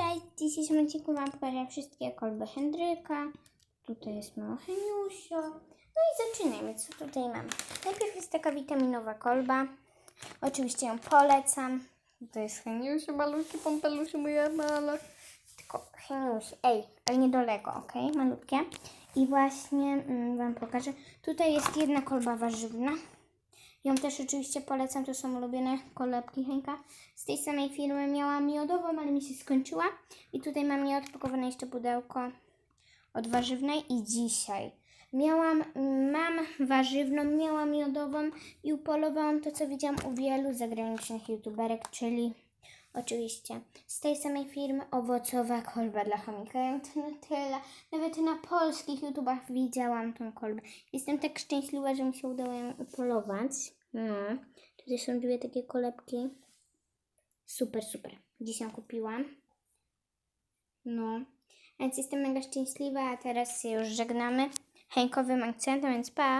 Cześć, w dzisiejszym odcinku Wam pokażę wszystkie kolby Hendryka. Tutaj jest mało Heniusio. No i zaczynajmy, co tutaj mamy. Najpierw jest taka witaminowa kolba. Oczywiście ją polecam. To jest Heniusio, maluśki, pompelusie, moja mala. Tylko Heniuś, ej, ale nie do Lego, ok? Malutkie. I właśnie mm, Wam pokażę. Tutaj jest jedna kolba warzywna. Ją też oczywiście polecam, to są ulubione kolebki Henka. Z tej samej firmy miałam miodową, ale mi się skończyła. I tutaj mam nieodpakowane jeszcze pudełko od warzywnej i dzisiaj miałam, mam warzywną, miałam miodową i upolowałam to, co widziałam u wielu zagranicznych youtuberek, czyli oczywiście z tej samej firmy owocowa kolba dla chomika. Ja to na tyle, nawet na polskich youtubach widziałam tą kolbę. Jestem tak szczęśliwa, że mi się udało ją upolować. No, tutaj są dwie takie kolebki. Super, super. Dzisiaj kupiłam. No, więc jestem mega szczęśliwa, a teraz się już żegnamy. Henkowym akcentem, więc pa!